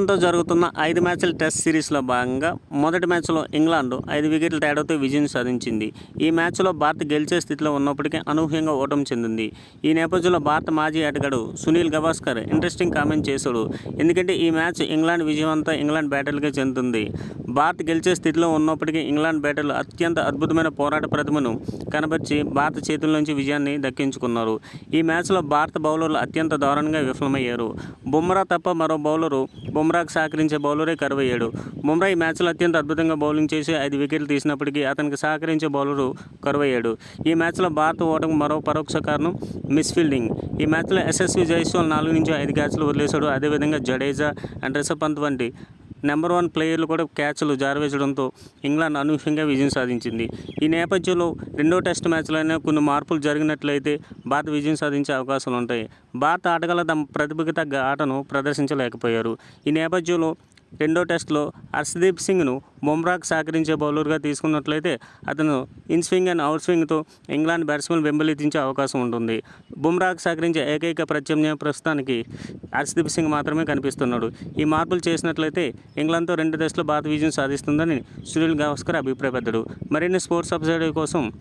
తో జరుగుతున్న ఐదు మ్యాచ్ల టెస్ట్ సిరీస్లో భాగంగా మొదటి మ్యాచ్లో ఇంగ్లాండ్ ఐదు వికెట్ల తేడాతో విజయం సాధించింది. ఈ మ్యాచ్లో భారత్ గెలిచే స్థితిలో ఉన్నప్పటికీ అనూహ్యంగా ఓటమి చెందింది. ఈ నేపథ్యంలో భారత మాజీ ఆటగాడు సునీల్ గవాస్కర్ ఇంట్రెస్టింగ్ కామెంట్ చేశాడు. ఎందుకంటే ఈ మ్యాచ్ ఇంగ్లాండ్ విజయం అంతా ఇంగ్లాండ్ బ్యాటర్లకే చెందుతుంది. భారత్ గెలిచే స్థితిలో ఉన్నప్పటికీ ఇంగ్లాండ్ బ్యాటర్లు అత్యంత అద్భుతమైన పోరాట ప్రతిమను కనబర్చి భారత చేతుల నుంచి విజయాన్ని దక్కించుకున్నారు. ఈ మ్యాచ్లో భారత బౌలర్లు అత్యంత దారుణంగా విఫలమయ్యారు. బుమ్రా తప్ప మరో బౌలరు బుమ్రాకు సహకరించే బౌలరే కరువయ్యాడు. బుమ్రా ఈ మ్యాచ్లో అత్యంత అద్భుతంగా బౌలింగ్ చేసి ఐదు వికెట్లు తీసినప్పటికీ అతనికి సహకరించే బౌలరు కరువయ్యాడు. ఈ మ్యాచ్లో భారత ఓటమి మరో పరోక్ష కారణం మిస్ ఫీల్డింగ్ ఈ మ్యాచ్లో ఎస్ఎస్వి జైస్వాల్ నాలుగు నుంచి ఐదు క్యాచ్లు వదిలేశాడు. అదేవిధంగా జడేజా అండ్ రిషబ్ పంత్ వంటి నెంబర్ వన్ ప్లేయర్లు కూడా క్యాచ్లు జారవేసడంతో ఇంగ్లాండ్ అనూహ్యంగా విజయం సాధించింది. ఈ నేపథ్యంలో రెండో టెస్ట్ మ్యాచ్లోనే కొన్ని మార్పులు జరిగినట్లయితే భారత్ విజయం సాధించే అవకాశాలు ఉంటాయి భారత ఆటగాళ్ళ తమ ప్రతిభకు తగ్గ ఆటను ప్రదర్శించలేకపోయారు. ఈ నేపథ్యంలో రెండో టెస్ట్లో హర్షదీప్ సింగ్ను బుమ్రాకు సహకరించే బౌలర్గా తీసుకున్నట్లయితే అతను ఇన్ స్వింగ్ అండ్ అవుట్ స్వింగ్తో ఇంగ్లాండ్ బ్యాట్స్మెన్ వెంబలించే అవకాశం ఉంటుంది. బుమ్రాకు సహకరించే ఏకైక ప్రత్యామ్నాయం ప్రస్తుతానికి హర్షదీప్ సింగ్ మాత్రమే కనిపిస్తున్నాడు. ఈ మార్పులు చేసినట్లయితే ఇంగ్లాండ్తో రెండు టెస్టులు భారత విజయం సాధిస్తుందని సునీల్ గవాస్కర్ అభిప్రాయపడ్డాడు. మరిన్ని స్పోర్ట్స్ అప్డేట్ కోసం